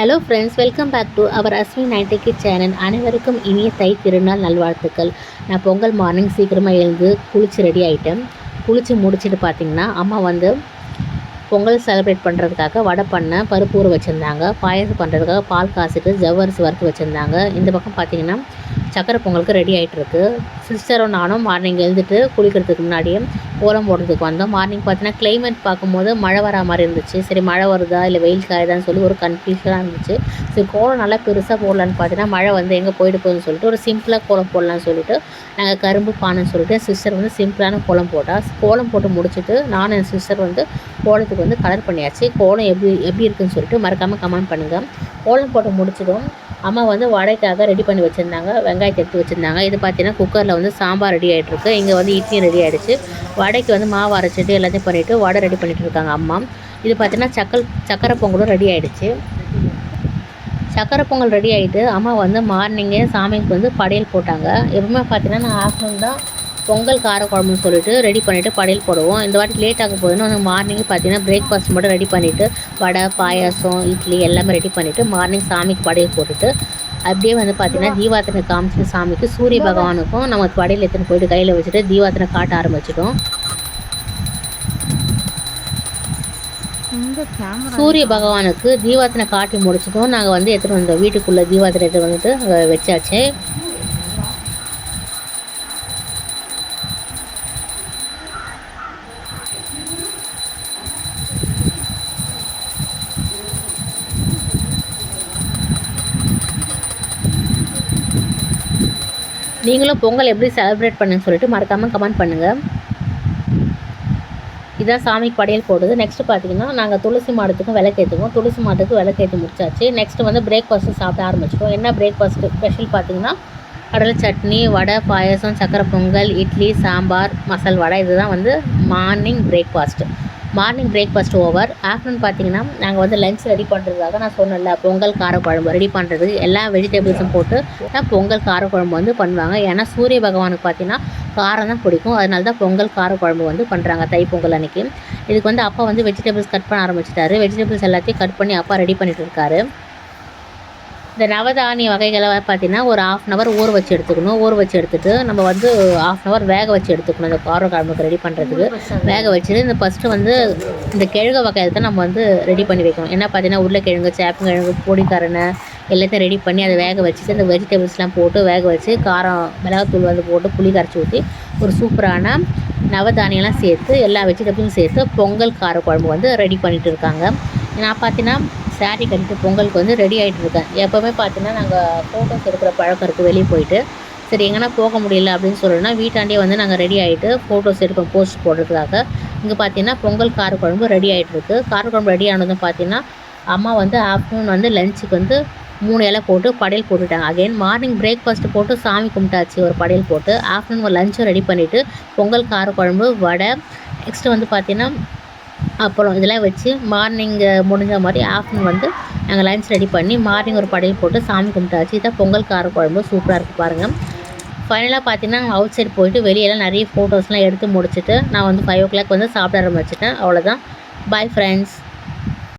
Hello friends welcome back to our Asmi நைன்டிக்கு channel அனைவருக்கும் இனிய தை திருநாள் நல்வாழ்த்துக்கள். நான் பொங்கல் மார்னிங் சீக்கிரமாக எழுந்து குளிச்சு ரெடி ஆகிட்டேன் குளித்து முடிச்சுட்டு பார்த்தீங்கன்னா அம்மா வந்து பொங்கல் செலிப்ரேட் பண்ணுறதுக்காக வடை பண்ண பருப்பு ஊற வச்சுருந்தாங்க. பாயசம் பண்ணுறதுக்காக பால் காசுட்டு ஜவ்வரிசி வறுத்து வச்சுருந்தாங்க. இந்த பக்கம் பார்த்தீங்கன்னா சக்கரை பொங்கலுக்கு ரெடி ஆகிட்டுருக்கு சிஸ்டரும் நானும் மார்னிங் எழுந்துட்டு குளிக்கிறதுக்கு முன்னாடியே ஓலம் போடுறதுக்கு வந்தோம். மார்னிங் பார்த்தீங்கன்னா கிளைமேட் பார்க்கும்போது மழை வரா மாதிரி இருந்துச்சு. சரி மழை வருதா இல்லை வெயில் காயுதான்னு சொல்லி ஒரு கன்ஃபியூஷனாக இருந்துச்சு. சரி கோலம் நல்லா பெருசாக போடலான்னு பார்த்தீங்கன்னா மழை வந்து எங்கே போயிட்டு போகுதுன்னு சொல்லிட்டு ஒரு சிம்பிளாக கோலம் போடலான்னு சொல்லிட்டு நாங்கள் கரும்பு பானைன்னு சொல்லிட்டு சிஸ்டர் வந்து சிம்பிளான கோலம் போட்டால் கோலம் போட்டு முடிச்சுட்டு நானும் என் சிஸ்டர் வந்து கோலத்துக்கு வந்து கலர் பண்ணியாச்சு. கோலம் எப்படி எப்படி இருக்குன்னு சொல்லிட்டு மறக்காமல் கமெண்ட் பண்ணுங்கள் கோலம் போட்டு முடிச்சிடும் அம்மா வந்து வடைக்காக ரெடி பண்ணி வச்சுருந்தாங்க வெங்காயத்தை எடுத்து வச்சுருந்தாங்க. இது பார்த்தீங்கன்னா குக்கரில் வந்து சாம்பார் ரெடி ஆகிட்டுருக்கு இங்கே வந்து இட்லி ரெடி ஆகிடுச்சு வடைக்கு வந்து மாவு அரைச்சிட்டு எல்லாத்தையும் பண்ணிவிட்டு வடை ரெடி பண்ணிகிட்டு இருக்காங்க அம்மா. இது பார்த்தீங்கன்னா சக்கல் சக்கரை பொங்கலும் ரெடி ஆகிடுச்சு சக்கரை பொங்கல் ரெடி ஆகிட்டு அம்மா வந்து மார்னிங்கே சாமிக்கு வந்து படையல் போட்டாங்க. எப்பவுமே பார்த்தீங்கன்னா நான் ஆஃப்டர்நூன் தான் பொங்கல் காரக்குழம்புன்னு சொல்லிட்டு ரெடி பண்ணிவிட்டு படையல் போடுவோம். இந்த வாட்டி லேட் ஆக போகுதுன்னு வந்து மார்னிங் பார்த்தீங்கன்னா பிரேக்ஃபாஸ்ட் மட்டும் ரெடி பண்ணிவிட்டு வடை பாயாசம் இட்லி எல்லாமே ரெடி பண்ணிவிட்டு மார்னிங் சாமிக்கு படையல் போட்டுட்டு அப்படியே வந்து பார்த்தீங்கன்னா தீபாத்தனை காமிச்சிட்டு சாமிக்கு சூரிய பகவானுக்கும் நம்ம படையல் எடுத்துன்னு போயிட்டு கையில் வச்சுட்டு தீபாத்தனை காட்ட ஆரம்பிச்சிட்டோம். சூரிய பகவானுக்கு தீபாத்தனை காட்டி முடிச்சதும் நாங்கள் வந்து எடுத்துகிட்டு வந்தோம் வீட்டுக்குள்ளே எடுத்து வந்துட்டு வச்சாச்சு. நீங்களும் பொங்கல் எப்படி செலிப்ரேட் பண்ணுன்னு சொல்லிட்டு மறக்காமல் கமெண்ட் பண்ணுங்கள் இதான் சாமிக்கு படையல் போடுது. நெக்ஸ்ட்டு பார்த்தீங்கன்னா நாங்கள் துளசி மாடத்துக்கும் விளக்கேற்றுவோம் துளசி மாட்டுக்கு விளக்கேற்றி முடிச்சாச்சு. நெக்ஸ்ட்டு வந்து பிரேக்ஃபாஸ்ட்டு சாப்பிட ஆரம்பிச்சிட்டோம். என்ன பிரேக்ஃபாஸ்ட்டு ஸ்பெஷல் பார்த்தீங்கன்னா கடலை சட்னி வடை பாயசம் சக்கரை பொங்கல் இட்லி சாம்பார் மசால் வடை. இதுதான் வந்து morning breakfast morning breakfast over afternoon பார்த்தீங்கன்னா நாங்கள் வந்து லஞ்ச் ரெடி பண்ணுறதுக்காக நான் சொன்னேன்ல பொங்கல் காரக்குழம்பு ரெடி பண்ணுறது எல்லா வெஜிடபிள்ஸும் போட்டு தான் பொங்கல் காரக்குழம்பு வந்து பண்ணுவாங்க. ஏன்னா சூரிய பகவானுக்கு பார்த்தீங்கன்னா காரம் தான் பிடிக்கும். அதனால தான் பொங்கல் காரக்குழம்பு வந்து பண்ணுறாங்க தை பொங்கல் அன்னைக்கு. இதுக்கு வந்து அப்பா வந்து வெஜிடபிள்ஸ் கட் பண்ண ஆரம்பிச்சிட்டாரு. வெஜிடபிள்ஸ் எல்லாத்தையும் கட் பண்ணி அப்பா ரெடி பண்ணிட்டு இருக்காரு. இந்த நவதானிய வகைகளை பார்த்தீங்கன்னா ஒரு ஆஃப் அன் ஹவர் ஊற வச்சு எடுத்துக்கணும். ஊற வச்சு எடுத்துட்டு நம்ம வந்து ஆஃப் அன் ஹவர் வேக வச்சு எடுத்துக்கணும். இந்த காரக்குழம்புக்கு ரெடி பண்ணுறதுக்கு வேக வச்சுட்டு இந்த ஃபஸ்ட்டு வந்து இந்த கிழங்கு வகையை தான் நம்ம வந்து ரெடி பண்ணி வைக்கணும். என்ன பார்த்தீங்கன்னா உருளைக்கிழங்கு சேப்பங்கிழங்கு பொடிக்கரணை எல்லாத்தையும் ரெடி பண்ணி அதை வேக வச்சுட்டு அந்த வெஜிடபிள்ஸ்லாம் போட்டு வேக வச்சு காரம் மிளகாத்தூள் வந்து போட்டு புளி கரைச்சி ஊற்றி ஒரு சூப்பரான நவதானியெல்லாம் சேர்த்து எல்லா வெஜிடபிளும் சேர்த்து பொங்கல் கார குழம்பு வந்து ரெடி பண்ணிட்டு இருக்காங்க. நான் பார்த்தீங்கன்னா சாரீ கட்டிட்டு பொங்கலுக்கு வந்து ரெடி ஆகிட்டு இருக்கேன். எப்போவுமே பார்த்தீங்கன்னா நாங்கள் ஃபோட்டோஸ் எடுக்கிற பழக்கம் இருக்குது வெளியே போயிட்டு. சரி எங்கன்னா போக முடியல அப்படின்னு சொல்லணும்னா வீட்டாண்டே வந்து நாங்கள் ரெடி ஆகிட்டு ஃபோட்டோஸ் எடுப்போம் போஸ்ட் போடுறதுக்காக. இங்கே பார்த்தீங்கன்னா பொங்கல் காரக்குழம்பு ரெடி ஆகிட்டு இருக்கு. காரக்குழம்பு ரெடி ஆனதும் பார்த்தீங்கன்னா அம்மா வந்து ஆஃப்டர்நூன் வந்து லஞ்சுக்கு வந்து மூணு இலை போட்டு படையல் போட்டுட்டாங்க. அகைன் மார்னிங் பிரேக்ஃபாஸ்ட் போட்டு சாமி கும்பிட்டாச்சு ஒரு படையல் போட்டு. ஆஃப்டர்நூன் லஞ்சும் ரெடி பண்ணிவிட்டு பொங்கல் காரக்குழம்பு வடை நெக்ஸ்ட்டு வந்து பார்த்தீங்கன்னா அப்புறம் இதெல்லாம் வச்சு மார்னிங் முடிஞ்ச மாதிரி ஆஃப்டர்நூன் வந்து நாங்கள் லஞ்ச் ரெடி பண்ணி மார்னிங் ஒரு படையல் போட்டு சாமி கும்பிட்டாச்சு. இதான் பொங்கல் கார குழம்பு சூப்பராக இருக்குது பாருங்கள் ஃபைனலாக பார்த்தீங்கன்னா அவுட் சைடு போயிட்டு வெளியெல்லாம் நிறைய ஃபோட்டோஸ்லாம் எடுத்து முடிச்சுட்டு நான் வந்து ஃபைவ் ஓ கிளாக் வந்து சாப்பிட ஆரம்பிச்சிட்டேன். அவ்வளோதான் பாய் ஃப்ரெண்ட்ஸ்